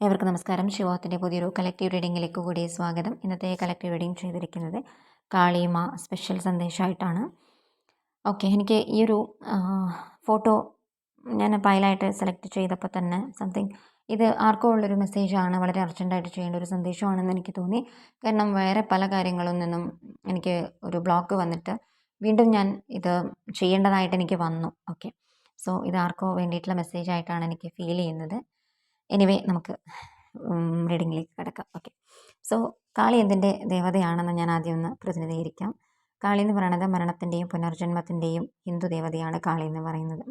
ഏവർക്കും നമസ്കാരം. ശിവത്തിന്റെ പുതിയൊരു കളക്റ്റീവ് റീഡിങ്ങിലേക്ക് കൂടി സ്വാഗതം. ഇന്നത്തെ കളക്റ്റീവ് റീഡിങ് ചെയ്തിരിക്കുന്നത് കാളിമ സ്പെഷ്യൽ സന്ദേശമായിട്ടാണ്. ഓക്കെ എനിക്ക് ഈ ഒരു ഫോട്ടോ ഞാൻ ഫയലായിട്ട് സെലക്ട് ചെയ്തപ്പോൾ തന്നെ സംതിങ് ഇത് ആർക്കോ ഉള്ളൊരു മെസ്സേജാണ് വളരെ അർജന്റായിട്ട് ചെയ്യേണ്ട ഒരു സന്ദേശമാണെന്ന് എനിക്ക് തോന്നി. കാരണം വേറെ പല കാര്യങ്ങളിൽ നിന്നും എനിക്ക് ഒരു ബ്ലോക്ക് വന്നിട്ട് വീണ്ടും ഞാൻ ഇത് ചെയ്യേണ്ടതായിട്ട് എനിക്ക് വന്നു. ഓക്കെ സോ ഇത് ആർക്കോ വേണ്ടിയിട്ടുള്ള മെസ്സേജായിട്ടാണ് എനിക്ക് ഫീൽ ചെയ്യുന്നത്. എനിവേ നമുക്ക് റീഡിങ്ങിലേക്ക് കിടക്കാം. ഓക്കെ സോ കാളി എന്തിന്റെ ദേവതയാണെന്ന് ഞാൻ ആദ്യം ഒന്ന് പ്രതിനിധീകരിക്കാം. കാളി എന്ന് പറയുന്നത് മരണത്തിന്റെയും പുനർജന്മത്തിന്റെയും ഹിന്ദു ദേവതയാണ് കാളി എന്ന് പറയുന്നത്.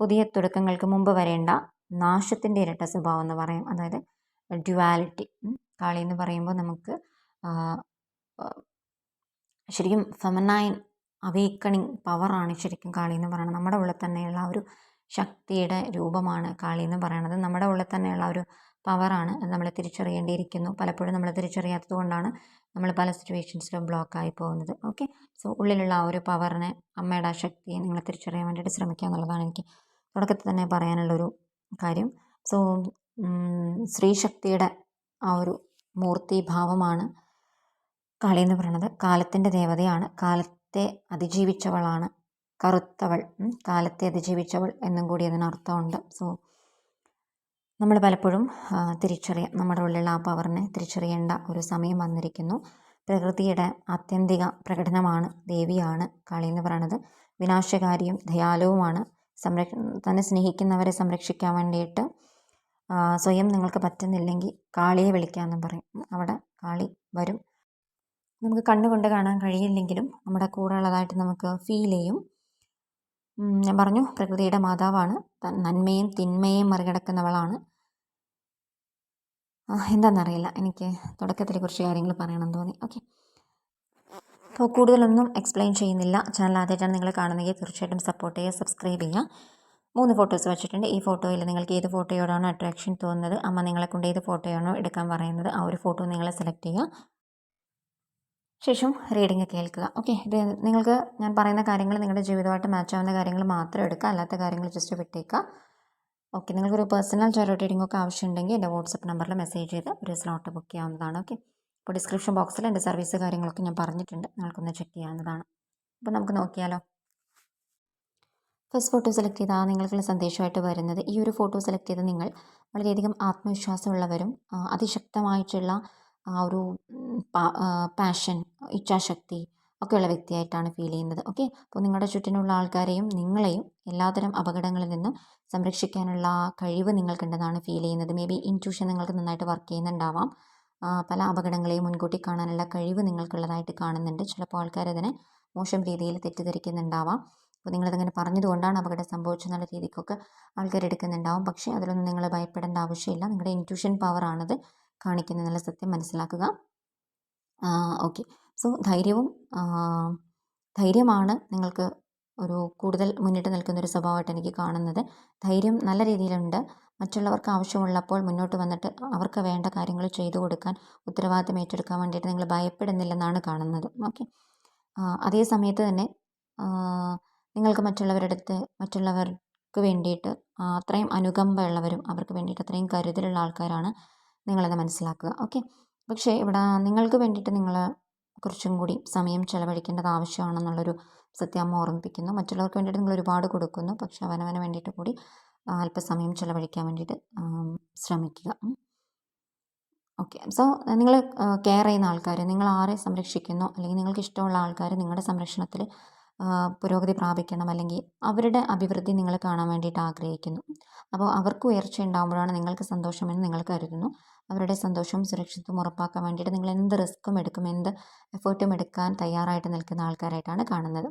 പുതിയ തുടക്കങ്ങൾക്ക് മുമ്പ് വരേണ്ട നാശത്തിന്റെ ഇരട്ട സ്വഭാവം എന്ന് പറയും. അതായത് ഡ്യുവാലിറ്റി കാളി എന്ന് പറയുമ്പോൾ നമുക്ക് ശരിക്കും ഫെമനൈൻ അവേക്കണിങ് പവറാണ് ശരിക്കും കാളി എന്ന് പറയുന്നത് നമ്മുടെ ഉള്ളിൽ തന്നെയുള്ള ഒരു ശക്തിയുടെ രൂപമാണ് കാളി എന്ന് പറയുന്നത് നമ്മുടെ ഉള്ളിൽ തന്നെയുള്ള ഒരു പവറാണ് അത് നമ്മൾ തിരിച്ചറിയേണ്ടിയിരിക്കുന്നു. പലപ്പോഴും നമ്മൾ തിരിച്ചറിയാത്തത് കൊണ്ടാണ് നമ്മൾ പല സിറ്റുവേഷൻസിലും ബ്ലോക്കായി പോകുന്നത്. ഓക്കെ സോ ഉള്ളിലുള്ള ആ ഒരു പവറിനെ അമ്മയുടെ ആ ശക്തിയെ നിങ്ങൾ തിരിച്ചറിയാൻ വേണ്ടിയിട്ട് ശ്രമിക്കുക എന്നുള്ളതാണ് എനിക്ക് തുടക്കത്തിൽ തന്നെ പറയാനുള്ളൊരു കാര്യം. സോ സ്ത്രീശക്തിയുടെ ആ ഒരു മൂർത്തി ഭാവമാണ് കാളി എന്ന് പറയുന്നത് കാലത്തിന്റെ ദേവതയാണ്. കാലത്തെ അതിജീവിച്ചവളാണ് കറുത്തവൾ കാലത്തെ അതിജീവിച്ചവൾ എന്നും കൂടി അതിനർത്ഥമുണ്ട്. സോ നമ്മൾ പലപ്പോഴും തിരിച്ചറിയാം നമ്മുടെ ഉള്ളിലുള്ള ആ പവറിനെ തിരിച്ചറിയേണ്ട ഒരു സമയം വന്നിരിക്കുന്നു. പ്രകൃതിയുടെ ആത്യന്തിക പ്രകടനമാണ് ദേവിയാണ് കാളി എന്ന് പറയുന്നത് വിനാശകാരിയും ദയാലുവുമാണ്. സംരക്ഷ തന്നെ സ്നേഹിക്കുന്നവരെ സംരക്ഷിക്കാൻ വേണ്ടിയിട്ട് സ്വയം നിങ്ങൾക്ക് പറ്റുന്നില്ലെങ്കിൽ കാളിയെ വിളിക്കാമെന്നും പറയും. അവിടെ കാളി വരും. നമുക്ക് കണ്ണുകൊണ്ട് കാണാൻ കഴിയില്ലെങ്കിലും നമ്മുടെ കൂടെ ഉള്ളതായിട്ട് നമുക്ക് ഫീൽ ചെയ്യും. ഞാൻ പറഞ്ഞു. പ്രകൃതിയുടെ മാതാവാണ്. നന്മയും തിന്മയും മറികടക്കുന്നവളാണ്. എന്താണെന്നറിയില്ല എനിക്ക് തുടക്കത്തിൽ കുറച്ച് കാര്യങ്ങൾ പറയണം തോന്നി. ഓക്കെ. അപ്പോൾ കൂടുതലൊന്നും എക്സ്പ്ലെയിൻ ചെയ്യുന്നില്ല. ചാനൽ ആദ്യമായിട്ടാണ് നിങ്ങൾ കാണുന്നെങ്കിൽ തീർച്ചയായിട്ടും സപ്പോർട്ട് ചെയ്യുക സബ്സ്ക്രൈബ് ചെയ്യുക. മൂന്ന് ഫോട്ടോസ് വെച്ചിട്ടുണ്ട്. ഈ ഫോട്ടോയിൽ നിങ്ങൾക്ക് ഏത് ഫോട്ടോയോടാണോ അട്രാക്ഷൻ തോന്നുന്നത്? അമ്മ നിങ്ങളെ കൊണ്ട് ഏത് ഫോട്ടോയാണോ എടുക്കാൻ പറയുന്നത്? ആ ഒരു ഫോട്ടോ നിങ്ങൾ സെലക്ട് ചെയ്യുക. ശേഷം റീഡിങ് കേൾക്കുക. ഓക്കെ ഇത് നിങ്ങൾക്ക് ഞാൻ പറയുന്ന കാര്യങ്ങൾ നിങ്ങളുടെ ജീവിതമായിട്ട് മാച്ച് ആവുന്ന കാര്യങ്ങൾ മാത്രം എടുക്കുക. അല്ലാത്ത കാര്യങ്ങൾ ജസ്റ്റ് വിട്ടേക്കുക. ഓക്കെ നിങ്ങൾക്കൊരു പേഴ്സണൽ ചാരോ റീഡിംഗ് ഒക്കെ ആവശ്യമുണ്ടെങ്കിൽ എന്റെ വാട്സപ്പ് നമ്പറിൽ മെസ്സേജ് ചെയ്ത് ഒരു സ്ലോട്ട് ബുക്ക് ചെയ്യാവുന്നതാണ്. ഓക്കെ അപ്പോൾ ഡിസ്ക്രിപ്ഷൻ ബോക്സിൽ എന്റെ സർവീസ് കാര്യങ്ങളൊക്കെ ഞാൻ പറഞ്ഞിട്ടുണ്ട്. നിങ്ങൾക്കൊന്ന് ചെക്ക് ചെയ്യാവുന്നതാണ്. അപ്പോൾ നമുക്ക് നോക്കിയാലോ. ഫസ്റ്റ് ഫോട്ടോ സെലക്ട് ചെയ്താൽ നിങ്ങൾക്കുള്ള സന്ദേശമായിട്ട് വരുന്നത്. ഈ ഒരു ഫോട്ടോ സെലക്ട് ചെയ്ത് നിങ്ങൾ വളരെയധികം ആത്മവിശ്വാസമുള്ളവരും അതിശക്തമായിട്ടുള്ള ആ ഒരു പാഷൻ ഇച്ഛാശക്തി ഒക്കെയുള്ള വ്യക്തിയായിട്ടാണ് ഫീൽ ചെയ്യുന്നത്. ഓക്കെ അപ്പോൾ നിങ്ങളുടെ ചുറ്റിനുള്ള ആൾക്കാരെയും നിങ്ങളെയും എല്ലാത്തരം അപകടങ്ങളിൽ നിന്നും സംരക്ഷിക്കാനുള്ള കഴിവ് നിങ്ങൾക്കുണ്ടെന്നാണ് ഫീൽ ചെയ്യുന്നത്. മേ ബി ഇന്റ്യൂഷൻ നിങ്ങൾക്ക് നന്നായിട്ട് വർക്ക് ചെയ്യുന്നുണ്ടാവാം. പല അപകടങ്ങളെയും മുൻകൂട്ടി കാണാനുള്ള കഴിവ് നിങ്ങൾക്കുള്ളതായിട്ട് കാണുന്നുണ്ട്. ചിലപ്പോൾ ആൾക്കാരതിനെ മോശം രീതിയിൽ തെറ്റിദ്ധരിക്കുന്നുണ്ടാവാം. അപ്പോൾ നിങ്ങളതിങ്ങനെ പറഞ്ഞതുകൊണ്ടാണ് അപകടം സംഭവിച്ചെന്നുള്ള രീതിക്കൊക്കെ ആൾക്കാർ എടുക്കുന്നുണ്ടാവും. പക്ഷേ അതിലൊന്നും നിങ്ങൾ ഭയപ്പെടേണ്ട ആവശ്യമില്ല. നിങ്ങളുടെ ഇന്റ്യൂഷൻ പവറാണത് കാണിക്കുന്നതെന്നുള്ള സത്യം മനസ്സിലാക്കുക. ഓക്കെ. സോ ധൈര്യവും ധൈര്യമാണ് നിങ്ങൾക്ക് ഒരു കൂടുതൽ മുന്നിട്ട് നിൽക്കുന്ന ഒരു സ്വഭാവമായിട്ട് എനിക്ക് കാണുന്നത്. ധൈര്യം നല്ല രീതിയിലുണ്ട്. മറ്റുള്ളവർക്ക് ആവശ്യമുള്ളപ്പോൾ മുന്നോട്ട് വന്നിട്ട് അവർക്ക് വേണ്ട കാര്യങ്ങൾ ചെയ്തു കൊടുക്കാൻ ഉത്തരവാദിത്തം ഏറ്റെടുക്കാൻ വേണ്ടിയിട്ട് നിങ്ങൾ ഭയപ്പെടുന്നില്ലെന്നാണ് കാണുന്നത്. ഓക്കെ. അതേ സമയത്ത് തന്നെ നിങ്ങൾക്ക് മറ്റുള്ളവരുടെ അടുത്ത് മറ്റുള്ളവർക്ക് വേണ്ടിയിട്ട് അത്രയും അനുകമ്പ ഉള്ളവരും അവർക്ക് വേണ്ടിയിട്ട് അത്രയും കരുതലുള്ള ആൾക്കാരാണ് നിങ്ങളത് മനസ്സിലാക്കുക. ഓക്കെ പക്ഷേ ഇവിടെ നിങ്ങൾക്ക് വേണ്ടിയിട്ട് നിങ്ങൾ കുറച്ചും കൂടി സമയം ചിലവഴിക്കേണ്ടത് ആവശ്യമാണെന്നുള്ളൊരു സത്യം അമ്മ ഓർമ്മിപ്പിക്കുന്നു. മറ്റുള്ളവർക്ക് വേണ്ടിയിട്ട് നിങ്ങൾ ഒരുപാട് കൊടുക്കുന്നു. പക്ഷെ അവനവന് വേണ്ടിയിട്ട് കൂടി അല്പസമയം ചിലവഴിക്കാൻ വേണ്ടിയിട്ട് ശ്രമിക്കുക. ഓക്കെ സോ നിങ്ങൾ കെയർ ചെയ്യുന്ന ആൾക്കാർ നിങ്ങൾ ആരെ സംരക്ഷിക്കുന്നു അല്ലെങ്കിൽ നിങ്ങൾക്ക് ഇഷ്ടമുള്ള ആൾക്കാർ നിങ്ങളുടെ സംരക്ഷണത്തിൽ പുരോഗതി പ്രാപിക്കണം അല്ലെങ്കിൽ അവരുടെ അഭിവൃദ്ധി നിങ്ങൾ കാണാൻ വേണ്ടിയിട്ട് ആഗ്രഹിക്കുന്നു. അപ്പോൾ അവർക്ക് ഉയർച്ച ഉണ്ടാകുമ്പോഴാണ് നിങ്ങൾക്ക് സന്തോഷമെന്ന് നിങ്ങൾ കരുതുന്നു. അവരുടെ സന്തോഷവും സുരക്ഷിതത്വം ഉറപ്പാക്കാൻ വേണ്ടിയിട്ട് നിങ്ങൾ എന്ത് റിസ്ക്കും എടുക്കും എന്ത് എഫേർട്ടും എടുക്കാൻ തയ്യാറായിട്ട് നിൽക്കുന്ന ആൾക്കാരായിട്ടാണ് കാണുന്നത്.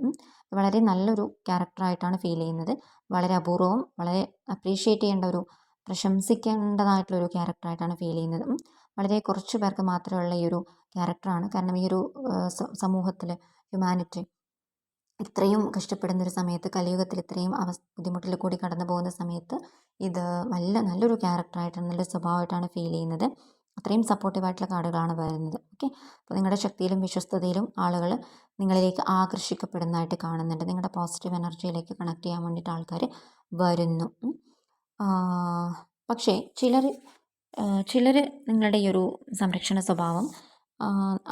വളരെ നല്ലൊരു ക്യാരക്ടറായിട്ടാണ് ഫീൽ ചെയ്യുന്നത്. വളരെ അപൂർവവും വളരെ അപ്രീഷിയേറ്റ് ചെയ്യേണ്ട ഒരു പ്രശംസിക്കേണ്ടതായിട്ടുള്ളൊരു ക്യാരക്ടറായിട്ടാണ് ഫീൽ ചെയ്യുന്നത്. വളരെ കുറച്ച് പേർക്ക് മാത്രമുള്ള ഈ ഒരു ക്യാരക്ടറാണ് കാരണം ഈ ഒരു സമൂഹത്തിൽ ഹ്യൂമാനിറ്റി ഇത്രയും കഷ്ടപ്പെടുന്ന ഒരു സമയത്ത് കലിയുഗത്തിൽ ഇത്രയും അവസ് ബുദ്ധിമുട്ടിൽ കൂടി കടന്നു പോകുന്ന സമയത്ത് ഇത് നല്ല നല്ലൊരു ക്യാരക്ടറായിട്ടാണ് നല്ലൊരു സ്വഭാവമായിട്ടാണ് ഫീൽ ചെയ്യുന്നത്. അത്രയും സപ്പോർട്ടീവായിട്ടുള്ള കാർഡുകളാണ് വരുന്നത്. ഓക്കെ അപ്പോൾ നിങ്ങളുടെ ശക്തിയിലും വിശ്വസ്തതയിലും ആളുകൾ നിങ്ങളിലേക്ക് ആകർഷിക്കപ്പെടുന്നതായിട്ട് കാണുന്നുണ്ട്. നിങ്ങളുടെ പോസിറ്റീവ് എനർജിയിലേക്ക് കണക്ട് ചെയ്യാൻ വേണ്ടിയിട്ട് ആൾക്കാർ വരുന്നു. പക്ഷേ ചിലർ ചിലർ നിങ്ങളുടെ ഈ ഒരു സംരക്ഷണ സ്വഭാവം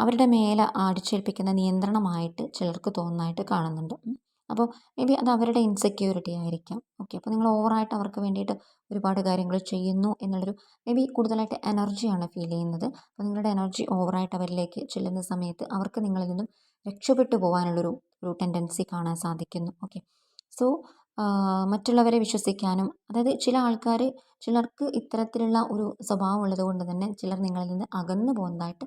അവരുടെ മേലെ അടിച്ചേൽപ്പിക്കുന്ന നിയന്ത്രണമായിട്ട് ചിലർക്ക് തോന്നുന്നതായിട്ട് കാണുന്നുണ്ട്. അപ്പോൾ മേ ബി അത് അവരുടെ ഇൻസെക്യൂരിറ്റി ആയിരിക്കാം. ഓക്കെ അപ്പോൾ നിങ്ങൾ ഓവറായിട്ട് അവർക്ക് വേണ്ടിയിട്ട് ഒരുപാട് കാര്യങ്ങൾ ചെയ്യുന്നു എന്നുള്ളൊരു മേ ബി കൂടുതലായിട്ട് എനർജിയാണ് ഫീൽ ചെയ്യുന്നത്. അപ്പോൾ നിങ്ങളുടെ എനർജി ഓവറായിട്ട് അവരിലേക്ക് ചെല്ലുന്ന സമയത്ത് അവർക്ക് നിങ്ങളിൽ നിന്നും രക്ഷപ്പെട്ടു പോകാനുള്ളൊരു ഒരു ടെൻഡൻസി കാണാൻ സാധിക്കുന്നു. ഓക്കെ സോ മറ്റുള്ളവരെ വിശ്വസിക്കാനും അതായത് ചില ആൾക്കാർ ചിലർക്ക് ഇത്തരത്തിലുള്ള ഒരു സ്വഭാവം ഉള്ളത് കൊണ്ട് തന്നെ ചിലർ നിങ്ങളിൽ നിന്ന് അകന്നു പോകുന്നതായിട്ട്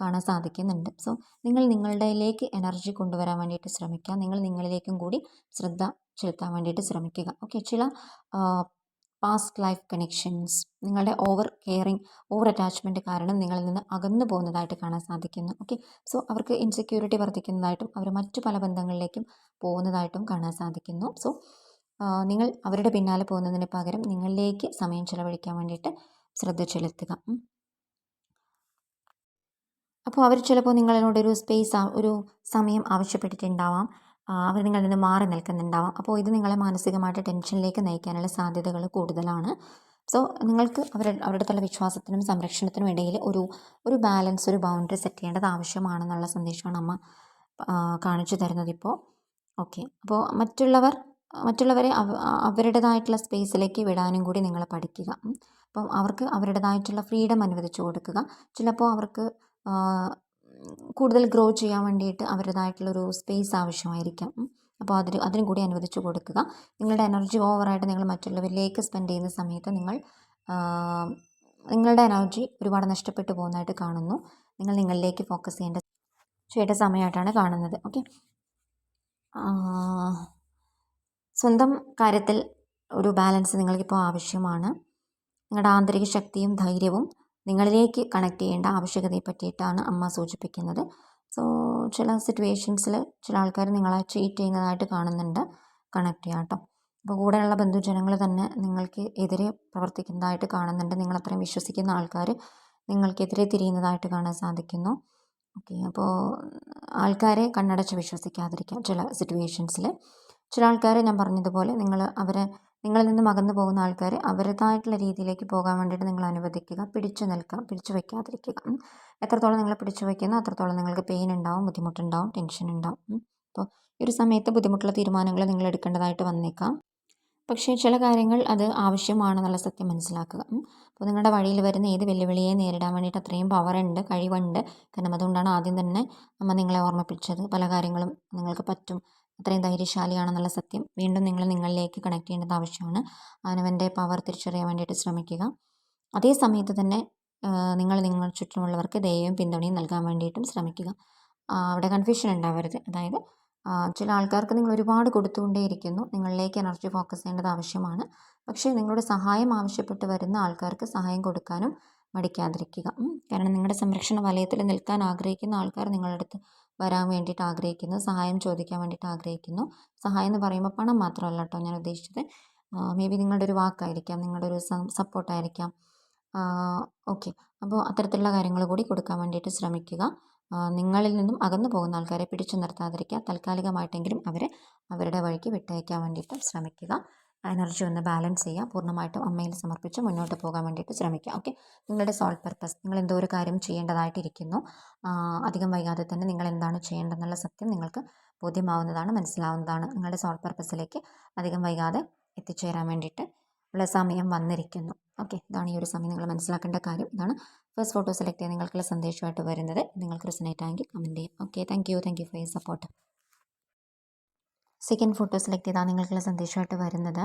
കാണാൻ സാധിക്കുന്നുണ്ട്. സോ നിങ്ങൾ നിങ്ങളുടെയിലേക്ക് എനർജി കൊണ്ടുവരാൻ വേണ്ടിയിട്ട് ശ്രമിക്കുക. നിങ്ങൾ നിങ്ങളിലേക്കും കൂടി ശ്രദ്ധ ചെലുത്താൻ വേണ്ടിയിട്ട് ശ്രമിക്കുക. ഓക്കെ ചില പാസ്റ്റ് ലൈഫ് കണക്ഷൻസ് നിങ്ങളുടെ ഓവർ കെയറിങ് ഓവർ അറ്റാച്ച്മെന്റ് കാരണം നിങ്ങളിൽ നിന്ന് അകന്നു പോകുന്നതായിട്ട് കാണാൻ സാധിക്കുന്നു. ഓക്കെ സോ അവർക്ക് ഇൻസെക്യൂരിറ്റി വർദ്ധിക്കുന്നതായിട്ടും അവർ മറ്റു പല ബന്ധങ്ങളിലേക്കും പോകുന്നതായിട്ടും കാണാൻ സാധിക്കുന്നു. സോ നിങ്ങൾ അവരുടെ പിന്നാലെ പോകുന്നതിന് പകരം നിങ്ങളിലേക്ക് സമയം ചെലവഴിക്കാൻ വേണ്ടിയിട്ട് ശ്രദ്ധ ചെലുത്തുക. അപ്പോൾ അവർ ചിലപ്പോൾ നിങ്ങളോട് ഒരു സ്പേസ് ഒരു സമയം ആവശ്യപ്പെട്ടിട്ടുണ്ടാവാം. അവർ നിങ്ങളിൽ നിന്ന് മാറി നിൽക്കുന്നുണ്ടാവാം. അപ്പോൾ ഇത് നിങ്ങളെ മാനസികമായിട്ട് ടെൻഷനിലേക്ക് നയിക്കാനുള്ള സാധ്യതകൾ കൂടുതലാണ്. സോ നിങ്ങൾക്ക് അവർ അവരുടെ അടുത്തുള്ള വിശ്വാസത്തിനും സംരക്ഷണത്തിനും ഇടയിൽ ഒരു ഒരു ബാലൻസ് ഒരു ബൗണ്ടറി സെറ്റ് ചെയ്യേണ്ടത് ആവശ്യമാണെന്നുള്ള സന്ദേശമാണ് അമ്മ കാണിച്ചു തരുന്നത് ഇപ്പോൾ. ഓക്കെ അപ്പോൾ മറ്റുള്ളവർ മറ്റുള്ളവരെ അവരുടേതായിട്ടുള്ള സ്പേസിലേക്ക് വിടാനും കൂടി നിങ്ങൾ പഠിക്കുക. അപ്പം അവർക്ക് അവരുടേതായിട്ടുള്ള ഫ്രീഡം അനുവദിച്ചു കൊടുക്കുക. ചിലപ്പോൾ അവർക്ക് കൂടുതൽ ഗ്രോ ചെയ്യാൻ വേണ്ടിയിട്ട് അവരുടേതായിട്ടുള്ളൊരു സ്പേസ് ആവശ്യമായിരിക്കാം. അപ്പോൾ അതിന് അതിനും കൂടി അനുവദിച്ചു കൊടുക്കുക. നിങ്ങളുടെ എനർജി ഓവറായിട്ട് നിങ്ങൾ മറ്റുള്ളവരിലേക്ക് സ്പെൻഡ് ചെയ്യുന്ന സമയത്ത് നിങ്ങൾ നിങ്ങളുടെ എനർജി ഒരുപാട് നഷ്ടപ്പെട്ടു പോകുന്നതായിട്ട് കാണുന്നു. നിങ്ങൾ നിങ്ങളിലേക്ക് ഫോക്കസ് ചെയ്യേണ്ട ചെയ്യേണ്ട സമയമായിട്ടാണ് കാണുന്നത്. ഓക്കെ സ്വന്തം കാര്യത്തിൽ ഒരു ബാലൻസ് നിങ്ങൾക്കിപ്പോൾ ആവശ്യമാണ്. നിങ്ങളുടെ ആന്തരിക ശക്തിയും ധൈര്യവും നിങ്ങളിലേക്ക് കണക്ട് ചെയ്യേണ്ട ആവശ്യകതയെ പറ്റിയിട്ടാണ് അമ്മ സൂചിപ്പിക്കുന്നത്. സോ ചില സിറ്റുവേഷൻസിൽ ചില ആൾക്കാർ നിങ്ങളെ ചീറ്റ് ചെയ്യുന്നതായിട്ട് കാണുന്നുണ്ട്. കണക്ട് ചെയ്യാം കേട്ടോ. അപ്പോൾ കൂടെയുള്ള ബന്ധുജനങ്ങൾ തന്നെ നിങ്ങൾക്ക് എതിരെ പ്രവർത്തിക്കുന്നതായിട്ട് കാണുന്നുണ്ട്. നിങ്ങളത്രയും വിശ്വസിക്കുന്ന ആൾക്കാർ നിങ്ങൾക്കെതിരെ തിരിയുന്നതായിട്ട് കാണാൻ സാധിക്കുന്നു. ഓക്കെ അപ്പോൾ ആൾക്കാരെ കണ്ണടച്ച് വിശ്വസിക്കാതിരിക്കാം ചില സിറ്റുവേഷൻസിൽ ചില ആൾക്കാരെ ഞാൻ പറഞ്ഞതുപോലെ നിങ്ങൾ അവരെ നിങ്ങളിൽ നിന്നും അകന്നു പോകുന്ന ആൾക്കാർ അവരുടേതായിട്ടുള്ള രീതിയിലേക്ക് പോകാൻ വേണ്ടിയിട്ട് നിങ്ങൾ അനുവദിക്കുക. പിടിച്ചു നിൽക്കുക പിടിച്ചു വയ്ക്കാതിരിക്കുക. എത്രത്തോളം നിങ്ങൾ പിടിച്ചു വയ്ക്കുന്നോ അത്രത്തോളം നിങ്ങൾക്ക് പെയിൻ ഉണ്ടാവും ബുദ്ധിമുട്ടുണ്ടാവും ടെൻഷൻ ഉണ്ടാവും. അപ്പോൾ ഈ ഒരു സമയത്ത് ബുദ്ധിമുട്ടുള്ള തീരുമാനങ്ങൾ നിങ്ങൾ എടുക്കേണ്ടതായിട്ട് വന്നേക്കാം. പക്ഷേ ചില കാര്യങ്ങൾ അത് ആവശ്യമാണെന്നുള്ള സത്യം മനസ്സിലാക്കുക. അപ്പോൾ നിങ്ങളുടെ വഴിയിൽ വരുന്ന ഏത് വെല്ലുവിളിയെ നേരിടാൻ വേണ്ടിയിട്ട് അത്രയും പവറുണ്ട് കഴിവുണ്ട്. കാരണം അതുകൊണ്ടാണ് ആദ്യം തന്നെ അമ്മ നിങ്ങളെ ഓർമ്മിപ്പിച്ചത്. പല കാര്യങ്ങളും നിങ്ങൾക്ക് പറ്റും. അത്രയും ധൈര്യശാലിയാണെന്നുള്ള സത്യം വീണ്ടും നിങ്ങൾ നിങ്ങളിലേക്ക് കണക്ട് ചെയ്യേണ്ടത് ആവശ്യമാണ്. അവനവന്റെ പവർ തിരിച്ചറിയാൻ വേണ്ടിയിട്ട് ശ്രമിക്കുക. അതേ സമയത്ത് തന്നെ നിങ്ങൾ നിങ്ങൾ ചുറ്റുമുള്ളവർക്ക് ദയവും പിന്തുണയും നൽകാൻ വേണ്ടിയിട്ടും ശ്രമിക്കുക. അവിടെ കൺഫ്യൂഷൻ ഉണ്ടാവരുത്. അതായത് ചില ആൾക്കാർക്ക് നിങ്ങൾ ഒരുപാട് കൊടുത്തുകൊണ്ടേയിരിക്കുന്നു. നിങ്ങളിലേക്ക് എനർജി ഫോക്കസ് ചെയ്യേണ്ടത് ആവശ്യമാണ്. പക്ഷേ നിങ്ങളുടെ സഹായം ആവശ്യപ്പെട്ട് വരുന്ന ആൾക്കാർക്ക് സഹായം കൊടുക്കാനും മടിക്കാതിരിക്കുക. കാരണം നിങ്ങളുടെ സംരക്ഷണ വലയത്തിൽ നിൽക്കാൻ ആഗ്രഹിക്കുന്ന ആൾക്കാർ നിങ്ങളുടെ അടുത്ത് വരാൻ വേണ്ടിയിട്ട് ആഗ്രഹിക്കുന്നു സഹായം ചോദിക്കാൻ വേണ്ടിയിട്ട് ആഗ്രഹിക്കുന്നു. സഹായം എന്ന് പറയുമ്പോൾ പണം മാത്രമല്ല കേട്ടോ ഞാൻ ഉദ്ദേശിച്ചത്. മേ ബി നിങ്ങളുടെ ഒരു വാക്കായിരിക്കാം നിങ്ങളുടെ ഒരു സപ്പോർട്ടായിരിക്കാം ഓക്കെ. അപ്പോൾ അത്തരത്തിലുള്ള കാര്യങ്ങൾ കൂടി കൊടുക്കാൻ വേണ്ടിയിട്ട് ശ്രമിക്കുക. നിങ്ങളിൽ നിന്നും അകന്നു പോകുന്ന ആൾക്കാരെ പിടിച്ചു നിർത്താതിരിക്കുക. താൽക്കാലികമായിട്ടെങ്കിലും അവരെ അവരുടെ വഴിക്ക് വിട്ടയക്കാൻ വേണ്ടിയിട്ട് ശ്രമിക്കുക. എനർജി ഒന്ന് ബാലൻസ് ചെയ്യുക പൂർണമായിട്ടും അമ്മയിൽ സമർപ്പിച്ച് മുന്നോട്ട് പോകാൻ വേണ്ടിയിട്ട് ശ്രമിക്കുക ഓക്കെ നിങ്ങളുടെ സോൾ പർപ്പസ് നിങ്ങൾ എന്തോ ഒരു കാര്യം ചെയ്യേണ്ടതായിട്ടിരിക്കുന്നു. അധികം വൈകാതെ തന്നെ നിങ്ങൾ എന്താണ് ചെയ്യേണ്ടതെന്നുള്ള സത്യം നിങ്ങൾക്ക് ബോധ്യമാവുന്നതാണ് മനസ്സിലാവുന്നതാണ്. നിങ്ങളുടെ സോൾ പർപ്പസിലേക്ക് അധികം വൈകാതെ എത്തിച്ചേരാൻ വേണ്ടിയിട്ട് ഉള്ള സമയം വന്നിരിക്കുന്നു. ഓക്കെ ഇതാണ് ഈ ഒരു സമയം. നിങ്ങൾ മനസ്സിലാക്കേണ്ട കാര്യം ഇതാണ്. ഫസ്റ്റ് ഫോട്ടോ സെലക്ട് ചെയ്യാൻ നിങ്ങൾക്കുള്ള സന്ദേശമായിട്ട് വരുന്നത്. നിങ്ങൾക്ക് റിസനേറ്റ് ആയെങ്കിൽ കമന്റ് ചെയ്യും. Okay thank you thank you for your support second photo select ചെയ്താൽ നിങ്ങൾക്കുള്ള സന്ദേശമായിട്ട് വരുന്നത്.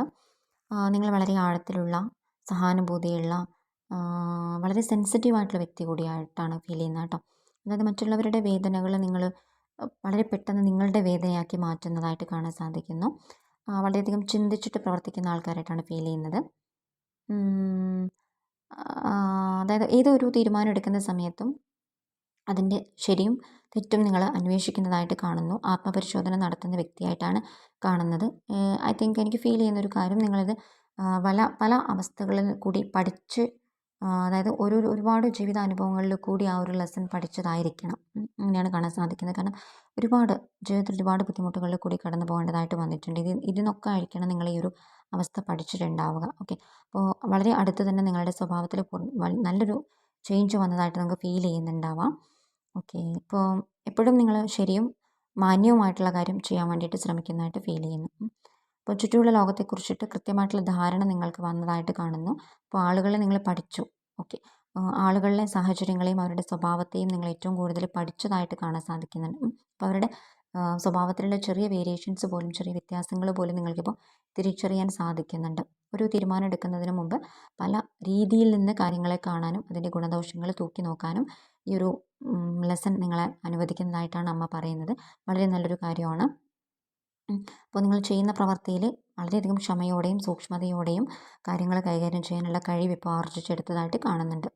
നിങ്ങൾ വളരെ ആഴത്തിലുള്ള സഹാനുഭൂതിയുള്ള വളരെ സെൻസിറ്റീവ് ആയിട്ടുള്ള വ്യക്തി കൂടിയായിട്ടാണ് ഫീൽ ചെയ്യുന്നത് കേട്ടോ. അതായത് മറ്റുള്ളവരുടെ വേദനകൾ നിങ്ങൾ വളരെ പെട്ടെന്ന് നിങ്ങളുടെ വേദനയാക്കി മാറ്റുന്നതായിട്ട് കാണാൻ സാധിക്കുന്നു. വളരെയധികം ചിന്തിച്ചിട്ട് പ്രവർത്തിക്കുന്ന ആൾക്കാരായിട്ടാണ് ഫീൽ ചെയ്യുന്നത്. അതായത് ഏതൊരു തീരുമാനം എടുക്കുന്ന സമയത്തും അതിന്റെ ശരിയും തെറ്റും നിങ്ങൾ അന്വേഷിക്കുന്നതായിട്ട് കാണുന്നു. ആത്മപരിശോധന നടത്തുന്ന വ്യക്തിയായിട്ടാണ് കാണുന്നത്. ഐ തിങ്ക് എനിക്ക് ഫീൽ ചെയ്യുന്ന ഒരു കാര്യം നിങ്ങളിത് പല പല അവസ്ഥകളിൽ കൂടി പഠിച്ച് അതായത് ഒരു ഒരുപാട് ജീവിതാനുഭവങ്ങളിൽ കൂടി ആ ഒരു ലെസൺ പഠിച്ചതായിരിക്കണം. അങ്ങനെയാണ് കാണാൻ സാധിക്കുന്നത്. കാരണം ഒരുപാട് ജീവിതത്തിൽ ഒരുപാട് ബുദ്ധിമുട്ടുകളിൽ കൂടി കടന്നു പോകേണ്ടതായിട്ട് വന്നിട്ടുണ്ട്. ഇത് ഇതിനൊക്കെ ആയിരിക്കണം നിങ്ങൾ ഈ ഒരു അവസ്ഥ പഠിച്ചിട്ടുണ്ടാവുക. ഓക്കെ. അപ്പോൾ വളരെ അടുത്ത് തന്നെ നിങ്ങളുടെ സ്വഭാവത്തിൽ നല്ലൊരു ചേഞ്ച് വന്നതായിട്ട് നമുക്ക് ഫീൽ ചെയ്യുന്നുണ്ടാവാം. ഓക്കെ. ഇപ്പോൾ എപ്പോഴും നിങ്ങൾ ശരിയും മാന്യവുമായിട്ടുള്ള കാര്യം ചെയ്യാൻ വേണ്ടിയിട്ട് ശ്രമിക്കുന്നതായിട്ട് ഫീൽ ചെയ്യുന്നു. അപ്പോൾ ചുറ്റുമുള്ള ലോകത്തെക്കുറിച്ചിട്ട് കൃത്യമായിട്ടുള്ള ധാരണ നിങ്ങൾക്ക് വന്നതായിട്ട് കാണുന്നു. അപ്പോൾ ആളുകളെ നിങ്ങൾ പഠിച്ചു. ഓക്കെ. ആളുകളിലെ സാഹചര്യങ്ങളെയും അവരുടെ സ്വഭാവത്തെയും നിങ്ങൾ ഏറ്റവും കൂടുതൽ പഠിച്ചതായിട്ട് കാണാൻ സാധിക്കുന്നുണ്ട്. അപ്പോൾ അവരുടെ സ്വഭാവത്തിലുള്ള ചെറിയ വേരിയേഷൻസ് പോലും ചെറിയ വ്യത്യാസങ്ങൾ പോലും നിങ്ങൾക്കിപ്പോൾ തിരിച്ചറിയാൻ സാധിക്കുന്നുണ്ട്. ഒരു തീരുമാനം എടുക്കുന്നതിന് മുമ്പ് പല രീതിയിൽ നിന്ന് കാര്യങ്ങളെ കാണാനും അതിന്റെ ഗുണദോഷങ്ങൾ തൂക്കി നോക്കാനും ഈ ഒരു ലെസൺ നിങ്ങളെ അനുവദിക്കുന്നതായിട്ടാണ് അമ്മ പറയുന്നത്. വളരെ നല്ലൊരു കാര്യമാണ്. അപ്പോൾ നിങ്ങൾ ചെയ്യുന്ന പ്രവൃത്തിയിൽ വളരെയധികം ക്ഷമയോടെയും സൂക്ഷ്മതയോടെയും കാര്യങ്ങൾ കൈകാര്യം ചെയ്യാനുള്ള കഴിവ് ഇപ്പോൾ ആർജിച്ചെടുത്തതായിട്ട് കാണുന്നുണ്ട്.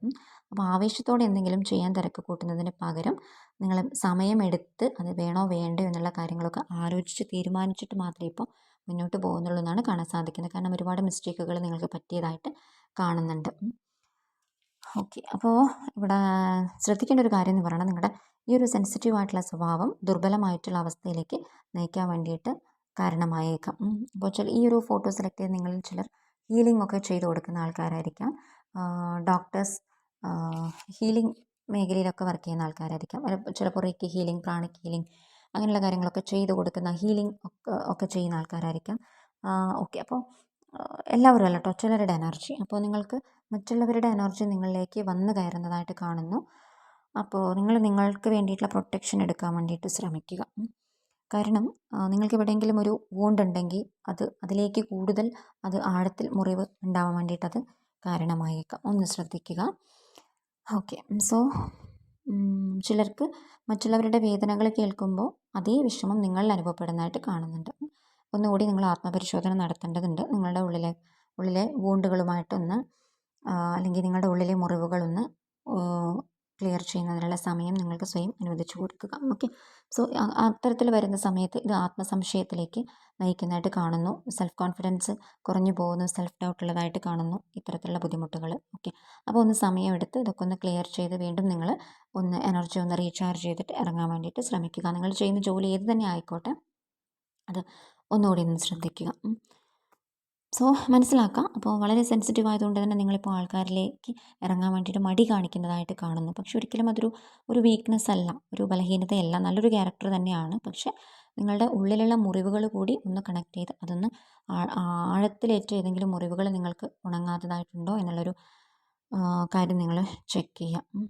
അപ്പോൾ ആവേശത്തോടെ എന്തെങ്കിലും ചെയ്യാൻ തിരക്ക് കൂട്ടുന്നതിന് പകരം നിങ്ങൾ സമയമെടുത്ത് അത് വേണോ വേണ്ടോ എന്നുള്ള കാര്യങ്ങളൊക്കെ ആലോചിച്ച് തീരുമാനിച്ചിട്ട് മാത്രമേ ഇപ്പോൾ മുന്നോട്ട് പോകുന്നുള്ളൂ എന്നാണ് കാണാൻ സാധിക്കുന്നത്. കാരണം ഒരുപാട് മിസ്റ്റേക്കുകൾ നിങ്ങൾക്ക് പറ്റിയതായിട്ട് കാണുന്നുണ്ട്. ഓക്കെ. അപ്പോൾ ഇവിടെ ശ്രദ്ധിക്കേണ്ട ഒരു കാര്യം എന്ന് പറയുന്നത് നിങ്ങളുടെ ഈ ഒരു സെൻസിറ്റീവ് ആയിട്ടുള്ള സ്വഭാവം ദുർബലമായിട്ടുള്ള അവസ്ഥയിലേക്ക് നയിക്കാൻ വേണ്ടിയിട്ട് കാരണമായേക്കാം. അപ്പോൾ ചില ഈ ഒരു ഫോട്ടോ സെലക്ട് ചെയ്ത് നിങ്ങളിൽ ചിലർ ഹീലിംഗ് ഒക്കെ ചെയ്ത് കൊടുക്കുന്ന ആൾക്കാരായിരിക്കാം. ഡോക്ടേഴ്സ് ഹീലിംഗ് മേഖലയിലൊക്കെ വർക്ക് ചെയ്യുന്ന ആൾക്കാരായിരിക്കാം. ചിലപ്പോൾ റേക്കി ഹീലിംഗ് പ്രാണിക് ഹീലിംഗ് അങ്ങനെയുള്ള കാര്യങ്ങളൊക്കെ ചെയ്ത് കൊടുക്കുന്ന ഹീലിംഗ് ഒക്കെ ഒക്കെ ചെയ്യുന്ന ആൾക്കാരായിരിക്കാം. ഓക്കെ. അപ്പോൾ എല്ലാവരും അല്ല കേട്ടോ ചിലരുടെ എനർജി. അപ്പോൾ നിങ്ങൾക്ക് മറ്റുള്ളവരുടെ എനർജി നിങ്ങളിലേക്ക് വന്നു കയറുന്നതായിട്ട് കാണുന്നു. അപ്പോൾ നിങ്ങൾ നിങ്ങൾക്ക് വേണ്ടിയിട്ടുള്ള പ്രൊട്ടക്ഷൻ എടുക്കാൻ വേണ്ടിയിട്ട് ശ്രമിക്കുക. കാരണം നിങ്ങൾക്ക് എവിടെയെങ്കിലും ഒരു വൂണ്ട് ഉണ്ടെങ്കിൽ അത് അതിലേക്ക് കൂടുതൽ അത് ആഴത്തിൽ മുറിവ് ഉണ്ടാവാൻ വേണ്ടിയിട്ട് അത് കാരണമായേക്കാം. ഒന്ന് ശ്രദ്ധിക്കുക. ഓക്കെ. സോ ചിലർക്ക് മറ്റുള്ളവരുടെ വേദനകൾ കേൾക്കുമ്പോൾ അതേ വിഷമം നിങ്ങളിൽ അനുഭവപ്പെടുന്നതായിട്ട് കാണുന്നുണ്ട്. ഒന്നുകൂടി നിങ്ങൾ ആത്മപരിശോധന നടത്തേണ്ടതുണ്ട്. നിങ്ങളുടെ ഉള്ളിലെ ഉള്ളിലെ വൂണ്ടുകളുമായിട്ടൊന്ന് അല്ലെങ്കിൽ നിങ്ങളുടെ ഉള്ളിലെ മുറിവുകളൊന്ന് ക്ലിയർ ചെയ്യുന്നതിനുള്ള സമയം നിങ്ങൾക്ക് സ്വയം അനുവദിച്ചു കൊടുക്കുക. ഓക്കെ സോ അത്തരത്തിൽ വരുന്ന സമയത്ത് ഇത് ആത്മസംശയത്തിലേക്ക് നയിക്കുന്നതായിട്ട് കാണുന്നു. സെൽഫ് കോൺഫിഡൻസ് കുറഞ്ഞു പോകുന്നു. സെൽഫ് ഡൗട്ട് ഉള്ളതായിട്ട് കാണുന്നു. ഇത്തരത്തിലുള്ള ബുദ്ധിമുട്ടുകൾ. ഓക്കെ അപ്പോൾ ഒന്ന് സമയമെടുത്ത് ഇതൊക്കെ ഒന്ന് ക്ലിയർ ചെയ്ത് വീണ്ടും നിങ്ങൾ ഒന്ന് എനർജി ഒന്ന് റീചാർജ് ചെയ്തിട്ട് ഇറങ്ങാൻ വേണ്ടിയിട്ട് ശ്രമിക്കുക. നിങ്ങൾ ചെയ്യുന്ന ജോലി ഏത് തന്നെ ആയിക്കോട്ടെ. അത് ഒന്നുകൂടി ഒന്ന് ശ്രദ്ധിക്കുക. സോ മനസ്സിലാക്കാം. അപ്പോൾ വളരെ സെൻസിറ്റീവ് ആയതുകൊണ്ട് തന്നെ നിങ്ങളിപ്പോൾ ആൾക്കാരിലേക്ക് ഇറങ്ങാൻ വേണ്ടിയിട്ട് മടി കാണിക്കുന്നതായിട്ട് കാണുന്നു. പക്ഷെ ഒരിക്കലും അതൊരു ഒരു വീക്ക്നെസ് അല്ല. ഒരു ബലഹീനതയല്ല. നല്ലൊരു ക്യാരക്ടർ തന്നെയാണ്. പക്ഷെ നിങ്ങളുടെ ഉള്ളിലുള്ള മുറിവുകൾ കൂടി ഒന്ന് കണക്ട് ചെയ്ത് അതൊന്ന് ആഴത്തിലേറ്റ ഏതെങ്കിലും മുറിവുകൾ നിങ്ങൾക്ക് ഉണങ്ങാത്തതായിട്ടുണ്ടോ എന്നുള്ളൊരു കാര്യം നിങ്ങൾ ചെക്ക് ചെയ്യാം.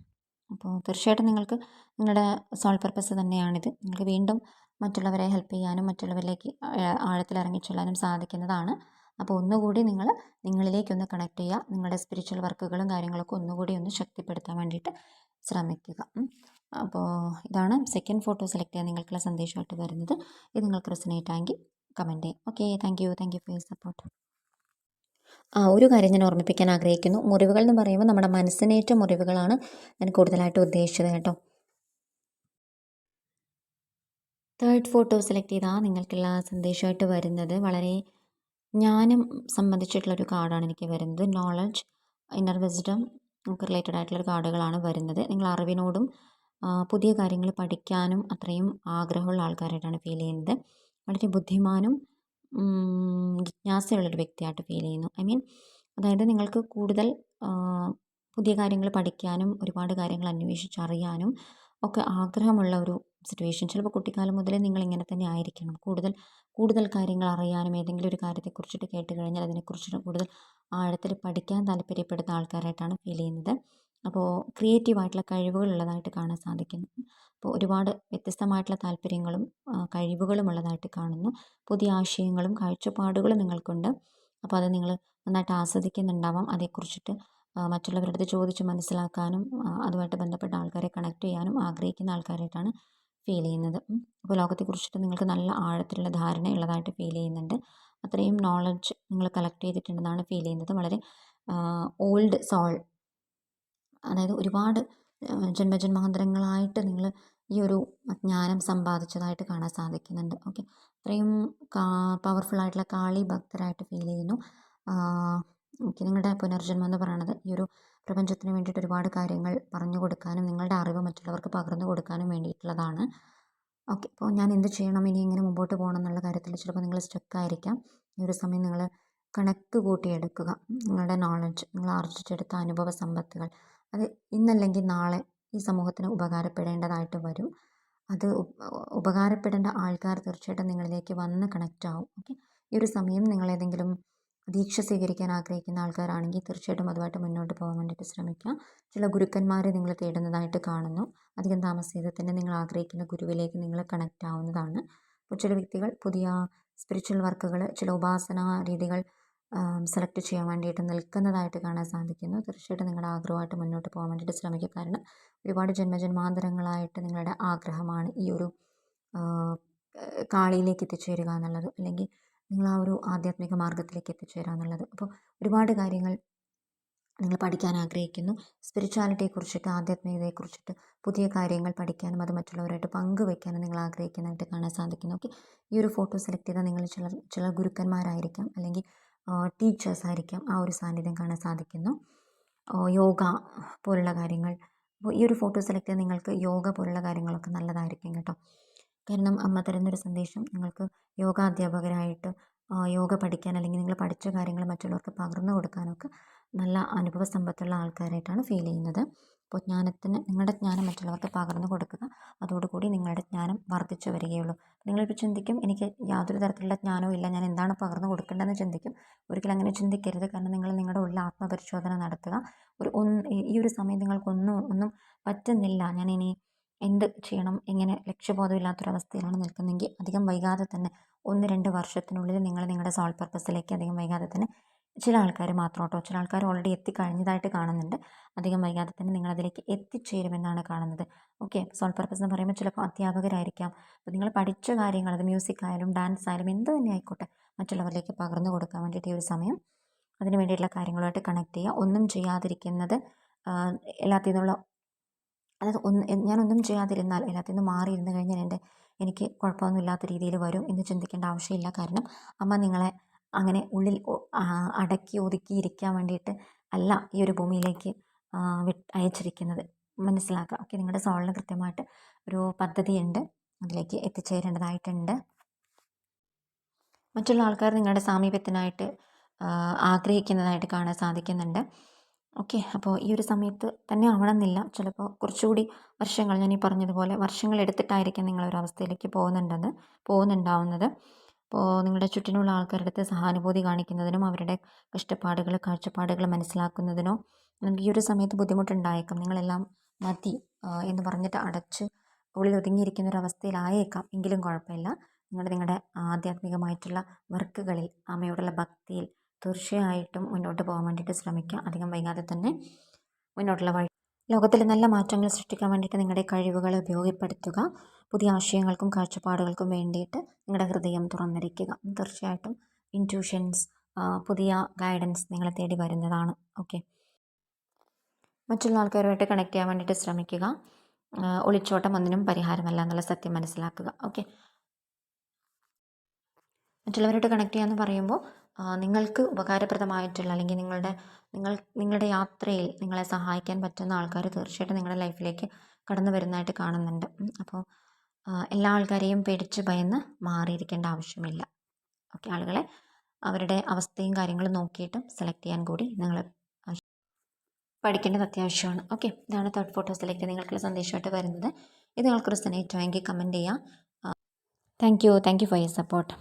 അപ്പോൾ തീർച്ചയായിട്ടും നിങ്ങൾക്ക് നിങ്ങളുടെ സോൾ പർപ്പസ് തന്നെയാണിത്. നിങ്ങൾക്ക് വീണ്ടും മറ്റുള്ളവരെ ഹെൽപ്പ് ചെയ്യാനും മറ്റുള്ളവരിലേക്ക് ആ- ആഴത്തിൽ ഇറങ്ങിച്ചെല്ലാനും സാധിക്കുന്നതാണ്. അപ്പോൾ ഒന്നുകൂടി നിങ്ങൾ നിങ്ങളിലേക്കൊന്ന് കണക്ട് ചെയ്യുക നിങ്ങളുടെ സ്പിരിച്വൽ വർക്കുകളും കാര്യങ്ങളൊക്കെ ഒന്നുകൂടി ഒന്ന് ശക്തിപ്പെടുത്താൻ വേണ്ടിയിട്ട് ശ്രമിക്കുക. അപ്പോൾ ഇതാണ് സെക്കൻഡ് ഫോട്ടോ സെലക്ട് ചെയ്യാൻ നിങ്ങൾക്കുള്ള സന്ദേശമായിട്ട് വരുന്നത്. ഇത് നിങ്ങൾക്ക് റെസിനേറ്റ് ആയെങ്കിൽ കമന്റ് ചെയ്യാം. Okay thank you thank you for support ആ ഒരു കാര്യം ഞാൻ ഓർമ്മിപ്പിക്കാൻ ആഗ്രഹിക്കുന്നു. മുറിവുകൾ എന്ന് പറയുമ്പോൾ നമ്മുടെ മനസ്സിനേറ്റ മുറിവുകളാണ് ഞാൻ കൂടുതലായിട്ട് ഉദ്ദേശിച്ചത് കേട്ടോ. തേർഡ് ഫോട്ടോ സെലക്ട് ചെയ്താൽ നിങ്ങൾക്കുള്ള സന്ദേശമായിട്ട് വരുന്നത്. വളരെ ജ്ഞാനം സംബന്ധിച്ചിട്ടുള്ളൊരു കാർഡാണ് എനിക്ക് വരുന്നത്. നോളജ് ഇന്നർ വിസ്ഡം നമുക്ക് റിലേറ്റഡ് ആയിട്ടുള്ളൊരു കാർഡുകളാണ് വരുന്നത്. നിങ്ങൾ അറിവിനോടും പുതിയ കാര്യങ്ങൾ പഠിക്കാനും അത്രയും ആഗ്രഹമുള്ള ആൾക്കാരായിട്ടാണ് ഫീൽ ചെയ്യുന്നത്. വളരെ ബുദ്ധിമാനും ജിജ്ഞാസയുള്ളൊരു വ്യക്തിയായിട്ട് ഫീൽ ചെയ്യുന്നു. ഐ മീൻ അതായത് നിങ്ങൾക്ക് കൂടുതൽ പുതിയ കാര്യങ്ങൾ പഠിക്കാനും ഒരുപാട് കാര്യങ്ങൾ അന്വേഷിച്ചറിയാനും ഒക്കെ ആഗ്രഹമുള്ള ഒരു സിറ്റുവേഷൻ ചിലപ്പോൾ കുട്ടിക്കാലം മുതലേ നിങ്ങൾ ഇങ്ങനെ തന്നെ ആയിരിക്കണം. കൂടുതൽ കൂടുതൽ കാര്യങ്ങൾ അറിയാനും ഏതെങ്കിലും ഒരു കാര്യത്തെക്കുറിച്ചിട്ട് കേട്ട് കഴിഞ്ഞാൽ അതിനെക്കുറിച്ചിട്ട് കൂടുതൽ ആഴത്തിൽ പഠിക്കാൻ താല്പര്യപ്പെടുന്ന ആൾക്കാരായിട്ടാണ് ഫീൽ ചെയ്യുന്നത്. അപ്പോൾ ക്രിയേറ്റീവായിട്ടുള്ള കഴിവുകളുള്ളതായിട്ട് കാണാൻ സാധിക്കുന്നു. അപ്പോൾ ഒരുപാട് വ്യത്യസ്തമായിട്ടുള്ള താല്പര്യങ്ങളും കഴിവുകളും ഉള്ളതായിട്ട് കാണുന്നു. പുതിയ ആശയങ്ങളും കാഴ്ചപ്പാടുകളും നിങ്ങൾക്കുണ്ട്. അപ്പോൾ അത് നിങ്ങൾ നന്നായിട്ട് ആസ്വദിക്കുന്നുണ്ടാവാം. അതേക്കുറിച്ചിട്ട് മറ്റുള്ളവരുടെ അടുത്ത് ചോദിച്ച് മനസ്സിലാക്കാനും അതുമായിട്ട് ബന്ധപ്പെട്ട ആൾക്കാരെ കണക്ട് ചെയ്യാനും ആഗ്രഹിക്കുന്ന ആൾക്കാരായിട്ടാണ് ഫീൽ ചെയ്യുന്നത്. അപ്പോൾ ലോകത്തെക്കുറിച്ചിട്ട് നിങ്ങൾക്ക് നല്ല ആഴത്തിലുള്ള ധാരണ ഉള്ളതായിട്ട് ഫീൽ ചെയ്യുന്നുണ്ട്. അത്രയും നോളജ് നിങ്ങൾ കളക്ട് ചെയ്തിട്ടുണ്ടെന്നാണ് ഫീൽ ചെയ്യുന്നത്. വളരെ ഓൾഡ് സോൾ അതായത് ഒരുപാട് ജന്മജന്മാന്തരങ്ങളായിട്ട് നിങ്ങൾ ഈ ഒരു ജ്ഞാനം സമ്പാദിച്ചതായിട്ട് കാണാൻ സാധിക്കുന്നുണ്ട്. ഓക്കെ. അത്രയും ആയിട്ടുള്ള കാളി ഭക്തരായിട്ട് ഫീൽ ചെയ്യുന്നു. ഓക്കെ. നിങ്ങളുടെ പുനർജന്മം എന്ന് പറയുന്നത് ഈ ഒരു പ്രപഞ്ചത്തിന് വേണ്ടിയിട്ട് ഒരുപാട് കാര്യങ്ങൾ പറഞ്ഞു കൊടുക്കാനും നിങ്ങളുടെ അറിവ് മറ്റുള്ളവർക്ക് പകർന്നു കൊടുക്കാനും വേണ്ടിയിട്ടുള്ളതാണ്. ഓക്കെ അപ്പോൾ ഞാൻ എന്ത് ചെയ്യണം? ഇനി എങ്ങനെ മുമ്പോട്ട് പോകണം എന്നുള്ള കാര്യത്തിൽ ചിലപ്പോൾ നിങ്ങൾ സ്റ്റക്കായിരിക്കാം ഈ ഒരു സമയം നിങ്ങൾ കണക്ക് കൂട്ടിയെടുക്കുക. നിങ്ങളുടെ നോളജ് നിങ്ങൾ ആർജിച്ചെടുത്ത അനുഭവ സമ്പത്തുകൾ. അത് ഇന്നല്ലെങ്കിൽ നാളെ ഈ സമൂഹത്തിന് ഉപകാരപ്പെടേണ്ടതായിട്ട് വരും. അത് ഉപകാരപ്പെടേണ്ട ആൾക്കാർ തീർച്ചയായിട്ടും നിങ്ങളിലേക്ക് വന്ന് കണക്റ്റ് ആവും. ഓക്കെ ഈ ഒരു സമയം നിങ്ങളേതെങ്കിലും ദീക്ഷ സ്വീകരിക്കാൻ ആഗ്രഹിക്കുന്ന ആൾക്കാരാണെങ്കിൽ തീർച്ചയായിട്ടും അതുമായിട്ട് മുന്നോട്ട് പോകാൻ വേണ്ടിയിട്ട് ശ്രമിക്കാം ചില ഗുരുക്കന്മാരെ നിങ്ങൾ തേടുന്നതായിട്ട് കാണുന്നു. അധികം താമസിയാതെ തന്നെ നിങ്ങൾ ആഗ്രഹിക്കുന്ന ഗുരുവിലേക്ക് നിങ്ങൾ കണക്റ്റ് ആവുന്നതാണ്. അപ്പോൾ ചില വ്യക്തികൾ പുതിയ സ്പിരിച്വൽ വർക്കുകൾ ചില ഉപാസന രീതികൾ സെലക്ട് ചെയ്യാൻ വേണ്ടിയിട്ട് നിൽക്കുന്നതായിട്ട് കാണാൻ സാധിക്കുന്നു. തീർച്ചയായിട്ടും നിങ്ങളുടെ ആഗ്രഹമായിട്ട് മുന്നോട്ട് പോകാൻ വേണ്ടിയിട്ട് ശ്രമിക്കുക. കാരണം ഒരുപാട് ജന്മജന്മാന്തരങ്ങളായിട്ട് നിങ്ങളുടെ ആഗ്രഹമാണ് ഈ ഒരു കാളിയിലേക്ക് എത്തിച്ചേരുക എന്നുള്ളത്. അല്ലെങ്കിൽ നിങ്ങൾ ആ ഒരു ആധ്യാത്മിക മാർഗത്തിലേക്ക് എത്തിച്ചേരുക എന്നുള്ളത് അപ്പോൾ ഒരുപാട് കാര്യങ്ങൾ നിങ്ങൾ പഠിക്കാൻ ആഗ്രഹിക്കുന്നു. സ്പിരിച്വാലിറ്റിയെക്കുറിച്ചിട്ട് ആധ്യാത്മികതയെക്കുറിച്ചിട്ട് പുതിയ കാര്യങ്ങൾ പഠിക്കാനും അത് മറ്റുള്ളവരായിട്ട് പങ്കുവെക്കാനും നിങ്ങൾ ആഗ്രഹിക്കുന്നതായിട്ട് കാണാൻ സാധിക്കുന്നു. ഓക്കെ? ഈ ഒരു ഫോട്ടോ സെലക്ട് ചെയ്താൽ നിങ്ങൾ ചില ചില ഗുരുക്കന്മാരായിരിക്കാം അല്ലെങ്കിൽ ടീച്ചേഴ്സ് ആയിരിക്കാം ആ ഒരു സാന്നിധ്യം കാണാൻ സാധിക്കുന്നു. യോഗ പോലുള്ള കാര്യങ്ങൾ. അപ്പോൾ ഈ ഒരു ഫോട്ടോ സെലക്ട് ചെയ്താൽ നിങ്ങൾക്ക് യോഗ പോലുള്ള കാര്യങ്ങളൊക്കെ നല്ലതായിരിക്കും കേട്ടോ. കാരണം അമ്മ തരുന്നൊരു സന്ദേശം നിങ്ങൾക്ക് യോഗ അധ്യാപകരായിട്ട് യോഗ പഠിക്കാൻ അല്ലെങ്കിൽ നിങ്ങൾ പഠിച്ച കാര്യങ്ങൾ മറ്റുള്ളവർക്ക് പകർന്നു കൊടുക്കാനൊക്കെ നല്ല അനുഭവ സമ്പത്തുള്ള ആൾക്കാരായിട്ടാണ് ഫീൽ ചെയ്യുന്നത്. അപ്പോൾ ജ്ഞാനത്തിന് നിങ്ങളുടെ ജ്ഞാനം മറ്റുള്ളവർക്ക് പകർന്നു കൊടുക്കുക. അതോടുകൂടി നിങ്ങളുടെ ജ്ഞാനം വർദ്ധിച്ചു വരികയുള്ളൂ. നിങ്ങളിപ്പോൾ ചിന്തിക്കും എനിക്ക് യാതൊരു തരത്തിലുള്ള ജ്ഞാനവും ഇല്ല ഞാൻ എന്താണ് പകർന്നു കൊടുക്കേണ്ടതെന്ന് ചിന്തിക്കും. ഒരിക്കലും അങ്ങനെ ചിന്തിക്കരുത്. കാരണം നിങ്ങൾ നിങ്ങളുടെ ഉള്ളിൽ ആത്മപരിശോധന നടത്തുക. ഒരു ഒന്ന് ഈ ഒരു സമയം നിങ്ങൾക്കൊന്നും ഒന്നും പറ്റുന്നില്ല. ഞാൻ ഇനി എന്ത് ചെയ്യണം എങ്ങനെ ലക്ഷ്യബോധമില്ലാത്തൊരവസ്ഥയിലാണ് നിൽക്കുന്നതെങ്കിൽ അധികം വൈകാതെ തന്നെ ഒന്ന് രണ്ട് വർഷത്തിനുള്ളിൽ നിങ്ങൾ നിങ്ങളുടെ സോൾ പർപ്പസിലേക്ക് അധികം വൈകാതെ തന്നെ ചില ആൾക്കാർ മാത്രം കേട്ടോ ചില ആൾക്കാർ ഓൾറെഡി എത്തിക്കഴിഞ്ഞതായിട്ട് കാണുന്നുണ്ട്. അധികം വൈകാതെ തന്നെ നിങ്ങളതിലേക്ക് എത്തിച്ചേരുമെന്നാണ് കാണുന്നത്. ഓക്കെ സോൾ പർപ്പസ് എന്ന് പറയുമ്പോൾ ചിലപ്പോൾ അധ്യാപകരായിരിക്കാം. അപ്പോൾ നിങ്ങൾ പഠിച്ച കാര്യങ്ങൾ അത് മ്യൂസിക് ആയാലും ഡാൻസ് ആയാലും എന്ത് തന്നെ ആയിക്കോട്ടെ മറ്റുള്ളവരിലേക്ക് പകർന്നു കൊടുക്കാൻ വേണ്ടിയിട്ട് ഈ ഒരു സമയം അതിന് വേണ്ടിയിട്ടുള്ള കാര്യങ്ങളുമായിട്ട് കണക്ട് ചെയ്യുക. ഒന്നും ചെയ്യാതിരിക്കുന്നത് എല്ലാത്തിൽ നിന്നുള്ള അതായത് ഒന്ന് ഞാനൊന്നും ചെയ്യാതിരുന്നാൽ എല്ലാത്തിൽ മാറി മാറിയിരുന്നു കഴിഞ്ഞാൽ എന്റെ എനിക്ക് കുഴപ്പമൊന്നുമില്ലാത്ത രീതിയിൽ വരും എന്ന് ചിന്തിക്കേണ്ട ആവശ്യമില്ല. കാരണം അമ്മ നിങ്ങളെ അങ്ങനെ ഉള്ളിൽ അടക്കി ഒതുക്കി ഇരിക്കാൻ വേണ്ടിയിട്ട് അല്ല ഈ ഒരു ഭൂമിയിലേക്ക് അയച്ചിരിക്കുന്നത്. മനസ്സിലാക്കുക ഓക്കെ നിങ്ങളുടെ സോളിന് കൃത്യമായിട്ട് ഒരു പദ്ധതിയുണ്ട്. അതിലേക്ക് എത്തിച്ചേരേണ്ടതായിട്ടുണ്ട്. മറ്റുള്ള ആൾക്കാർ നിങ്ങളുടെ സാമീപ്യത്തിനായിട്ട് ആഗ്രഹിക്കുന്നതായിട്ട് കാണാൻ സാധിക്കുന്നുണ്ട്. ഓക്കെ അപ്പോൾ ഈ ഒരു സമയത്ത് തന്നെ ആവണമെന്നില്ല. ചിലപ്പോൾ കുറച്ചുകൂടി വർഷങ്ങൾ ഞാൻ ഈ പറഞ്ഞതുപോലെ വർഷങ്ങൾ എടുത്തിട്ടായിരിക്കും നിങ്ങളൊരവസ്ഥയിലേക്ക് പോകുന്നുണ്ടെന്ന് പോകുന്നുണ്ടാവുന്നത്. അപ്പോൾ നിങ്ങളുടെ ചുറ്റിനുള്ള ആൾക്കാരുടെ അടുത്ത് സഹാനുഭൂതി കാണിക്കുന്നതിനും അവരുടെ കഷ്ടപ്പാടുകൾ കാഴ്ചപ്പാടുകൾ മനസ്സിലാക്കുന്നതിനോ നിങ്ങൾക്ക് ഈ ഒരു സമയത്ത് ബുദ്ധിമുട്ടുണ്ടായേക്കാം. നിങ്ങളെല്ലാം മതി എന്ന് പറഞ്ഞിട്ട് അടച്ച് ഉള്ളിൽ ഒതുങ്ങിയിരിക്കുന്ന ഒരു അവസ്ഥയിലായേക്കാം. എങ്കിലും കുഴപ്പമില്ല. നിങ്ങൾ നിങ്ങളുടെ ആധ്യാത്മികമായിട്ടുള്ള വർക്കുകളിൽ അമ്മയോടുള്ള ഭക്തിയിൽ തീർച്ചയായിട്ടും മുന്നോട്ട് പോകാൻ വേണ്ടിയിട്ട് ശ്രമിക്കുക അധികം വൈകാതെ തന്നെ മുന്നോട്ടുള്ള വഴി. ലോകത്തിൽ നല്ല മാറ്റങ്ങൾ സൃഷ്ടിക്കാൻ വേണ്ടിയിട്ട് നിങ്ങളുടെ കഴിവുകൾ ഉപയോഗപ്പെടുത്തുക. പുതിയ ആശയങ്ങൾക്കും കാഴ്ചപ്പാടുകൾക്കും വേണ്ടിയിട്ട് നിങ്ങളുടെ ഹൃദയം തുറന്നിരിക്കുക. തീർച്ചയായിട്ടും ഇന്റ്യൂഷൻസ് പുതിയ ഗൈഡൻസ് നിങ്ങളെ തേടി വരുന്നതാണ്. ഓക്കെ മറ്റുള്ള ആൾക്കാരുമായിട്ട് കണക്ട് ചെയ്യാൻ വേണ്ടിയിട്ട് ശ്രമിക്കുക. ഒളിച്ചോട്ടം ഒന്നിനും പരിഹാരമല്ല എന്നുള്ള സത്യം മനസ്സിലാക്കുക. ഓക്കെ മറ്റുള്ളവരോട് കണക്ട് ചെയ്യാന്ന് പറയുമ്പോൾ നിങ്ങൾക്ക് ഉപകാരപ്രദമായിട്ടുള്ള അല്ലെങ്കിൽ നിങ്ങളുടെ നിങ്ങൾ നിങ്ങളുടെ യാത്രയിൽ നിങ്ങളെ സഹായിക്കാൻ പറ്റുന്ന ആൾക്കാർ തീർച്ചയായിട്ടും നിങ്ങളുടെ ലൈഫിലേക്ക് കടന്നു വരുന്നതായിട്ട് കാണുന്നുണ്ട്. അപ്പോൾ എല്ലാ ആൾക്കാരെയും പേടിച്ച് ഭയന്ന് മാറിയിരിക്കേണ്ട ആവശ്യമില്ല. ഓക്കെ ആളുകളെ അവരുടെ അവസ്ഥയും കാര്യങ്ങളും നോക്കിയിട്ടും സെലക്ട് ചെയ്യാൻ കൂടി നിങ്ങൾ പഠിക്കേണ്ടത് അത്യാവശ്യമാണ്. ഓക്കെ ഇതാണ് തേർഡ് ഫോട്ടോസിലേക്ക് നിങ്ങൾക്കുള്ള സന്ദേശമായിട്ട് വരുന്നത്. ഇത് നിങ്ങൾക്ക് റിസനേറ്റ് ആയെങ്കിൽ കമന്റ് ചെയ്യാം. Thank you thank you for your support